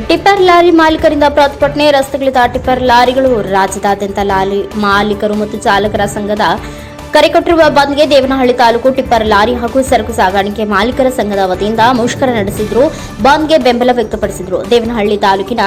Tipper lorry ಮಾಲೀಕರಿಂದ ಪ್ರತಿಭಟನೆ ರಸ್ತೆಗಳಿದ್ದ tipper ಲಾರಿಗಳು ರಾಜ್ಯದಾದ್ಯಂತ ಲಾರಿ ಮಾಲೀಕರು ಮತ್ತು ಚಾಲಕರ ಸಂಘದ ಕರೆ ಕೊಟ್ಟಿರುವ ಬಂದ್ಗೆ ದೇವನಹಳ್ಳಿ ತಾಲೂಕು ಟಿಪ್ಪರ್ ಲಾರಿ ಹಾಗೂ ಸರಕು ಸಾಗಾಣಿಕೆ ಮಾಲೀಕರ ಸಂಘದ ವತಿಯಿಂದ ಮುಷ್ಕರ ನಡೆಸಿದ್ರು. ಬಂದ್ಗೆ ಬೆಂಬಲ ವ್ಯಕ್ತಪಡಿಸಿದ್ರು. ದೇವನಹಳ್ಳಿ ತಾಲೂಕಿನ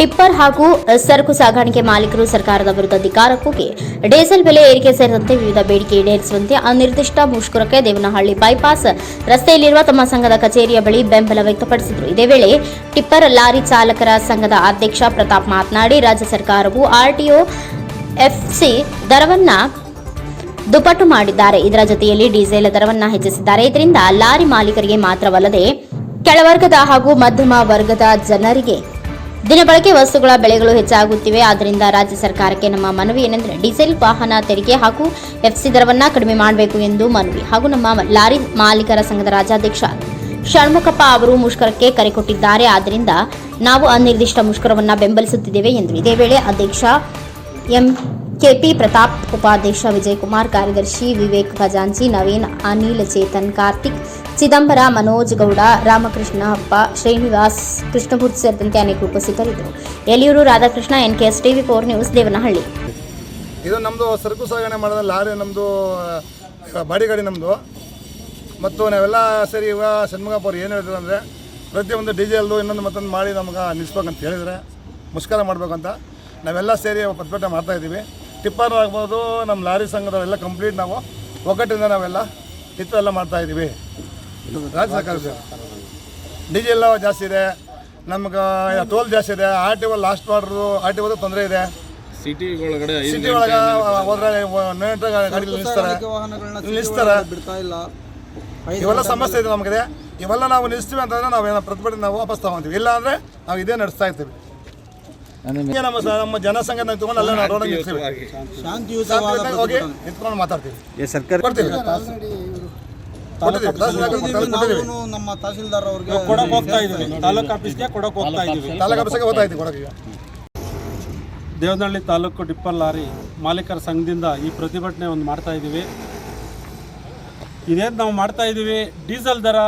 ಟಿಪ್ಪರ್ ಹಾಗೂ ಸರಕು ಸಾಗಾಣಿಕೆ ಮಾಲೀಕರು ಸರ್ಕಾರದ ವಿರುದ್ಧ ಕೂಗಿ ಡೀಸೆಲ್ ಬೆಲೆ ಏರಿಕೆ ಸೇರಿದಂತೆ ವಿವಿಧ ಬೇಡಿಕೆ ಈಡೇರಿಸುವಂತೆ ಅನಿರ್ದಿಷ್ಟ ಮುಷ್ಕರಕ್ಕೆ ದೇವನಹಳ್ಳಿ ಬೈಪಾಸ್ ರಸ್ತೆಯಲ್ಲಿರುವ ತಮ್ಮ ಸಂಘದ ಕಚೇರಿಯ ಬಳಿ ಬೆಂಬಲ ವ್ಯಕ್ತಪಡಿಸಿದ್ರು. ಇದೇ ವೇಳೆ ಟಿಪ್ಪರ್ ಲಾರಿ ಚಾಲಕರ ಸಂಘದ ಅಧ್ಯಕ್ಷ ಪ್ರತಾಪ್ ಮಾತನಾಡಿ, ರಾಜ್ಯ ಸರ್ಕಾರವು ಆರ್ಟಿಒ ಎಫ್ಸಿ ದರವನ್ನ ದುಪ್ಪಟ್ಟು ಮಾಡಿದ್ದಾರೆ. ಇದರ ಜೊತೆಯಲ್ಲಿ ಡೀಸೆಲ್ ದರವನ್ನ ಹೆಚ್ಚಿಸಿದ್ದಾರೆ. ಇದರಿಂದ ಲಾರಿ ಮಾಲೀಕರಿಗೆ ಮಾತ್ರವಲ್ಲದೆ ಕೆಳವರ್ಗದ ಹಾಗೂ ಮಧ್ಯಮ ವರ್ಗದ ಜನರಿಗೆ ದಿನಬಳಕೆ ವಸ್ತುಗಳ ಬೆಲೆಗಳು ಹೆಚ್ಚಾಗುತ್ತಿವೆ. ಆದ್ದರಿಂದ ರಾಜ್ಯ ಸರ್ಕಾರಕ್ಕೆ ನಮ್ಮ ಮನವಿ ಏನೆಂದರೆ ಡೀಸೆಲ್ ವಾಹನ ತೆರಿಗೆ ಹಾಗೂ ಎಫ್ಸಿ ದರವನ್ನು ಕಡಿಮೆ ಮಾಡಬೇಕು ಎಂದು ಮನವಿ. ಹಾಗೂ ನಮ್ಮ ಲಾರಿ ಮಾಲೀಕರ ಸಂಘದ ರಾಜ್ಯಾಧ್ಯಕ್ಷ ಷಣ್ಮುಖಪ್ಪ ಅವರು ಮುಷ್ಕರಕ್ಕೆ ಕರೆ ಕೊಟ್ಟಿದ್ದಾರೆ. ಆದ್ದರಿಂದ ನಾವು ಅನಿರ್ದಿಷ್ಟ ಮುಷ್ಕರವನ್ನು ಬೆಂಬಲಿಸುತ್ತಿದ್ದೇವೆ ಎಂದರು ಇದೇ ವೇಳೆ ಅಧ್ಯಕ್ಷ ಎಂ ಕೆಪಿ ಪ್ರತಾಪ್, ಉಪಾಧ್ಯಕ್ಷ ವಿಜಯಕುಮಾರ್, ಕಾರ್ಯದರ್ಶಿ ವಿವೇಕ್ ಖಜಾಂಚಿ, ನವೀನ್ ಅನಿಲ್ ಚೇತನ್, ಕಾರ್ತಿಕ್ ಚಿದಂಬರ, ಮನೋಜ್ ಗೌಡ ರಾಮಕೃಷ್ಣ ಅಪ್ಪ ಶ್ರೀನಿವಾಸ್ ಕೃಷ್ಣಮೂರ್ತಿ ಸೇರಿದಂತೆ ಅನೇಕ ಉಪಸ್ಥಿತರಿದ್ದರು. Yeliyur Radhakrishna N K S TV four news, Devanahalli. ಇದು ನಮ್ಮದು ಸರಕು ಸಾಗಣೆ ಮಾಡಿದ ಲಾರಿ ನಮ್ಮದು ಬಾಡಿ ಗಾಡಿ ನಮ್ಮದು ಮತ್ತು ನಾವೆಲ್ಲ ಸರಿ ಇವಾಗ ಷಣ್ಮುಖಪ್ಪ ಅವ್ರು ಏನು ಹೇಳಿದ್ರು ಅಂದರೆ, ಪ್ರತಿಯೊಂದು ಡೀಸೆಲ್ದು ಇನ್ನೊಂದು ಮತ್ತೊಂದು ಮಾಡಿ ನಮ್ಗೆ ನಿಲ್ಲಿಸ್ಬೇಕಂತ ಹೇಳಿದರೆ, ಮುಷ್ಕರ ಮಾಡಬೇಕಂತ ನಾವೆಲ್ಲ ಸೇರಿ ಪ್ರತಿಭಟನೆ ಮಾಡ್ತಾಯಿದ್ದೀವಿ ಟಿಪ್ಪರ್ ಆಗ್ಬೋದು ನಮ್ಮ ಲಾರಿ ಸಂಘದವೆಲ್ಲ ಕಂಪ್ಲೀಟ್ ನಾವು ಒಗ್ಗಟ್ಟಿಂದ ನಾವೆಲ್ಲ ಟಿಪ್ಪು ಎಲ್ಲ ಮಾಡ್ತಾಯಿದ್ದೀವಿ ರಾಜ್ಯ ಸರ್ಕಾರ ಡೀಸೆಲ್ಲ ಜಾಸ್ತಿ ಇದೆ. ನಮ್ಗೆ ಟೋಲ್ ಜಾಸ್ತಿ ಇದೆ. ಆರ್ ಟಿ ಓ ಲಾಸ್ಟ್ ವಾರ್ಡ್ರು ಆರ್ ಟಿ ಒದು ತೊಂದರೆ ಇದೆ. ಸಿಟಿ ಒಳಗಡೆ ಐದು ಸಿಟಿ ಒಳಗೆ ಹೋದ್ರೆ ಗಾಡಿ ನಿಲ್ಲಿಸ್ತಾರೆ. ನಿಲ್ಲಿಸ್ತಾರೆ. ಇಲ್ಲ. ಇವೆಲ್ಲ ಸಮಸ್ಯೆ ಇದೆ ನಮಗೆ ಇವೆಲ್ಲ ನಾವು ನಿಲ್ಲಿಸ್ತೀವಿ ಅಂತಂದ್ರೆ ನಾವು ಏನೋ ಪ್ರತಿಭಟನೆ ನಾವು ವಾಪಸ್ ತಗೊಂತೀವಿ. ಇಲ್ಲ ಅಂದ್ರೆ ನಾವು ಇದೇ ನಡೆಸ್ತಾ ಇರ್ತೀವಿ. ನಮ್ಮ ನಮ್ಮ ಜನಸಂಘ ತಗೊಂಡು ಅಲ್ಲೇ ನಿಲ್ಸ್ತೀವಿ ಶಾಂತಿಯುತವಾಗಿ ಹೋಗಿ ನಿಂತ್ಕೊಂಡು ಮಾತಾಡ್ತೀವಿ. ಸರ್ಕಾರ ಕೊಡ್ತೀವಿ. ಕೊಟ್ಟಿದ್ದೀವಿ. ತಹಸೀಲ್ದಾರ್ ಕೊಟ್ಟಿದ್ದೀವಿ. ನಾವು ನಮ್ಮ ತಹಸೀಲ್ದಾರ್ ಅವ್ರಿಗೆ ಕೊಡಕ್ ಹೋಗ್ತಾ ಇದೀವಿ ತಾಲೂಕ್ ಆಫೀಸ್ಗೆ ಕೊಡಕ್ ಹೋಗ್ತಾ ಇದೀವಿ ತಾಲೂಕು ಆಫೀಸಿಗೆ ಹೋಗ್ತಾ ಇದ್ದೀವಿ ಕೊಡಕ್ಕೆ ಈಗ. ದೇವನಹಳ್ಳಿ ತಾಲೂಕು ಡಿಪ್ಪರ್ ಲಾರಿ ಮಾಲೀಕರ ಸಂಘದಿಂದ ಈ ಪ್ರತಿಭಟನೆ ಒಂದು ಮಾಡ್ತಾ ಇದ್ದೀವಿ. ಇದೇನು ನಾವು ಮಾಡ್ತಾ ಇದ್ದೀವಿ? ಡೀಸೆಲ್ ದರ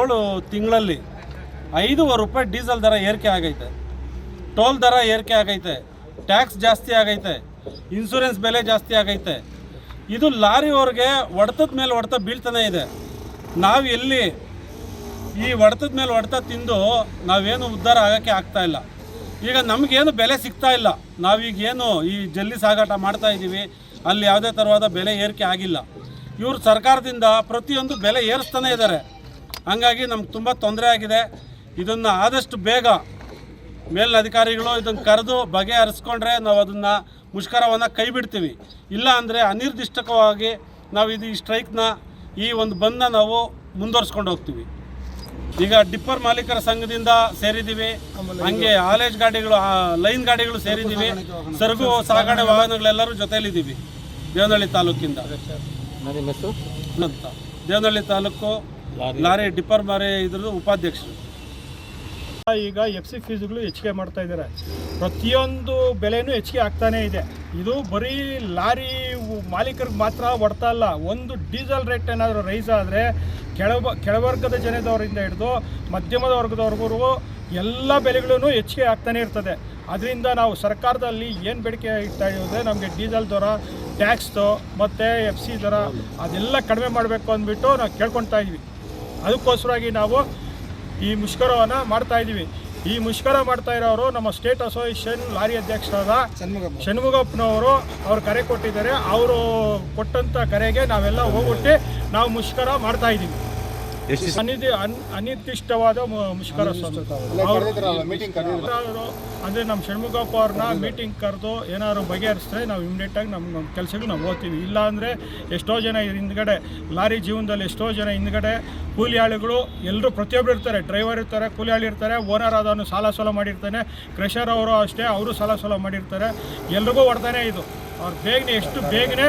ಏಳು ತಿಂಗಳಲ್ಲಿ ಐದೂವರೆ ರೂಪಾಯಿ ಡೀಸೆಲ್ ದರ ಏರಿಕೆ ಆಗೈತೆ. ಟೋಲ್ ದರ ಏರಿಕೆ ಆಗೈತೆ ಟ್ಯಾಕ್ಸ್ ಜಾಸ್ತಿ ಆಗೈತೆ ಇನ್ಸೂರೆನ್ಸ್ ಬೆಲೆ ಜಾಸ್ತಿ ಆಗೈತೆ. ಇದು ಲಾರಿಯವ್ರಿಗೆ ಹೊಡೆತದ ಮೇಲೆ ಹೊಡೆತ ಬೀಳ್ತಾನೆ ಇದೆ. ನಾವು ಎಲ್ಲಿ ಈ ಹೊಡೆತದ ಮೇಲೆ ಹೊಡೆತ ತಿಂದು ನಾವೇನು ಉದ್ಧಾರ ಆಗೋಕ್ಕೆ ಆಗ್ತಾ ಇಲ್ಲ. ಈಗ ನಮಗೇನು ಬೆಲೆ ಸಿಗ್ತಾ ಇಲ್ಲ. ನಾವೀಗ ಏನು ಈ ಜಲ್ಲಿ ಸಾಗಾಟ ಮಾಡ್ತಾ ಇದ್ದೀವಿ, ಅಲ್ಲಿ ಯಾವುದೇ ಥರವಾದ ಬೆಲೆ ಏರಿಕೆ ಆಗಿಲ್ಲ. ಇವರು ಸರ್ಕಾರದಿಂದ ಪ್ರತಿಯೊಂದು ಬೆಲೆ ಏರಿಸ್ತಾನೆ ಇದ್ದಾರೆ. ಹಂಗಾಗಿ ನಮ್ಗೆ ತುಂಬ ತೊಂದರೆ ಆಗಿದೆ. ಇದನ್ನು ಆದಷ್ಟು ಬೇಗ ಮೇಲಿನ ಅಧಿಕಾರಿಗಳು ಇದನ್ನು ಕರೆದು ಬಗೆಹರಿಸ್ಕೊಂಡ್ರೆ ನಾವು ಅದನ್ನು ಮುಷ್ಕರವನ್ನು ಕೈ ಬಿಡ್ತೀವಿ ಇಲ್ಲ ಅಂದರೆ ಅನಿರ್ದಿಷ್ಟಕವಾಗಿ ನಾವು ಇದು ಈ ಸ್ಟ್ರೈಕ್ನ ಈ ಒಂದು ಬಂದನ್ನ ನಾವು ಮುಂದುವರ್ಸ್ಕೊಂಡು ಹೋಗ್ತೀವಿ. ಈಗ ಡಿಪ್ಪರ್ ಮಾಲೀಕರ ಸಂಘದಿಂದ ಸೇರಿದ್ದೀವಿ. ಹಂಗೆ ಆಲೇಜ್ ಗಾಡಿಗಳು ಲೈನ್ ಗಾಡಿಗಳು ಸೇರಿದ್ದೀವಿ. ಸರಕು ಸಾಗಣೆ ವಾಹನಗಳೆಲ್ಲರೂ ಜೊತೆಯಲ್ಲಿದ್ದೀವಿ. ದೇವನಹಳ್ಳಿ ತಾಲೂಕಿಂದ. ದೇವನಹಳ್ಳಿ ತಾಲೂಕು ಲಾರಿ ಡಿಪ್ಪರ್ ಮಾರಿ ಇದ್ರದ್ದು ಉಪಾಧ್ಯಕ್ಷರು. ಈಗ ಎಫ್ ಸಿ ಫೀಸ್ಗಳು ಹೆಚ್ಚಿಗೆ ಮಾಡ್ತಾ ಇದ್ದಾರೆ. ಪ್ರತಿಯೊಂದು ಬೆಲೆನೂ ಹೆಚ್ಚಿಗೆ ಆಗ್ತಾನೇ ಇದೆ. ಇದು ಬರೀ ಲಾರಿ ಮಾಲೀಕರಿಗೆ ಮಾತ್ರ ಹೊಡ್ತಾ ಇಲ್ಲ. ಒಂದು ಡೀಸೆಲ್ ರೇಟ್ ಏನಾದರೂ ರೈಸ್ ಆದರೆ ಕೆಳಬ ಕೆಳವರ್ಗದ ಜನದವರಿಂದ ಹಿಡಿದು ಮಧ್ಯಮದ ವರ್ಗದವರೆಗೂ ಎಲ್ಲ ಬೆಲೆಗಳೂ ಹೆಚ್ಚಿಗೆ ಆಗ್ತಾನೆ ಇರ್ತದೆ. ಅದರಿಂದ ನಾವು ಸರ್ಕಾರದಲ್ಲಿ ಏನು ಬೇಡಿಕೆ ಇಡ್ತಾ ಇರೋದ್ರೆ ನಮಗೆ ಡೀಸೆಲ್ ದರ ಟ್ಯಾಕ್ಸ್ದು ಮತ್ತು ಎಫ್ ಸಿ ದರ ಅದೆಲ್ಲ ಕಡಿಮೆ ಮಾಡಬೇಕು ಅಂದ್ಬಿಟ್ಟು ನಾವು ಕೇಳ್ಕೊತಾ ಇದ್ವಿ. ಅದಕ್ಕೋಸ್ಕರವಾಗಿ ನಾವು ಈ ಮುಷ್ಕರವನ್ನು ಮಾಡ್ತಾ ಇದ್ದೀವಿ. ಈ ಮುಷ್ಕರ ಮಾಡ್ತಾ ಇರೋರು ನಮ್ಮ ಸ್ಟೇಟ್ ಅಸೋಸಿಯೇಷನ್ ಲಾರಿ ಅಧ್ಯಕ್ಷರಾದ ಷಣ್ಮುಗಪ್ಪನವರು ಅವ್ರು ಕರೆ ಕೊಟ್ಟಿದ್ದಾರೆ. ಅವರು ಕೊಟ್ಟಂಥ ಕರೆಗೆ ನಾವೆಲ್ಲ ಹೋಗ್ಬಿಟ್ಟು ನಾವು ಮುಷ್ಕರ ಮಾಡ್ತಾ ಇದ್ದೀವಿ. ಅನಿರ್ದಿ ಅನ್ ಅನಿರ್ದಿಷ್ಟವಾದ ಮು- ಮುಷ್ಕರ ಅಂದ್ರೆ ನಮ್ಮ ಷಣ್ಮುಖಪ್ಪ ಅವ್ರನ್ನ ಮೀಟಿಂಗ್ ಕರೆದು ಏನಾದ್ರು ಬಗೆಹರಿಸಿದ್ರೆ ನಾವು ಇಮಿಡಿಯೇಟಾಗಿ ನಮ್ಮ ನಮ್ಮ ಕೆಲಸಕ್ಕೆ ನಾವು ಹೋಗ್ತೀವಿ. ಇಲ್ಲ ಅಂದ್ರೆ ಎಷ್ಟೋ ಜನ ಇದ್ರ ಹಿಂದ್ಗಡೆ ಲಾರಿ ಜೀವನದಲ್ಲಿ ಎಷ್ಟೋ ಜನ ಹಿಂದ್ಗಡೆ ಕೂಲಿ ಆಳುಗಳು ಎಲ್ಲರೂ ಪ್ರತಿಯೊಬ್ಬರು ಇರ್ತಾರೆ. ಡ್ರೈವರ್ ಇರ್ತಾರೆ ಕೂಲಿ ಆಳು ಇರ್ತಾರೆ ಓನರ್ ಆದವನು ಸಾಲ ಸೋಲ ಮಾಡಿರ್ತಾನೆ ಕ್ರೆಷರ್ ಅವರು ಅಷ್ಟೇ ಅವರು ಸಾಲ ಸೋಲ ಮಾಡಿರ್ತಾರೆ. ಎಲ್ರಿಗೂ ಹೊಡ್ತಾನೆ ಇದು. ಅವ್ರು ಬೇಗನೆ ಎಷ್ಟು ಬೇಗನೆ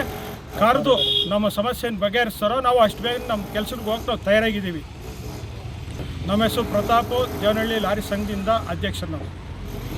ಕರೆದು ನಮ್ಮ ಸಮಸ್ಯೆಯನ್ನು ಬಗೆಹರಿಸ್ತಾರೋ ನಾವು ಅಷ್ಟು ಬೇಗ ನಮ್ಮ ಕೆಲಸಕ್ಕೆ ಹೋಗಿ ನಾವು ತಯಾರಾಗಿದ್ದೀವಿ. ನಮ್ಮ ಹೆಸರು ಪ್ರತಾಪ್, ದೇವನಹಳ್ಳಿ ಲಾರಿ ಸಂಘದಿಂದ ಅಧ್ಯಕ್ಷರು ನಾವು.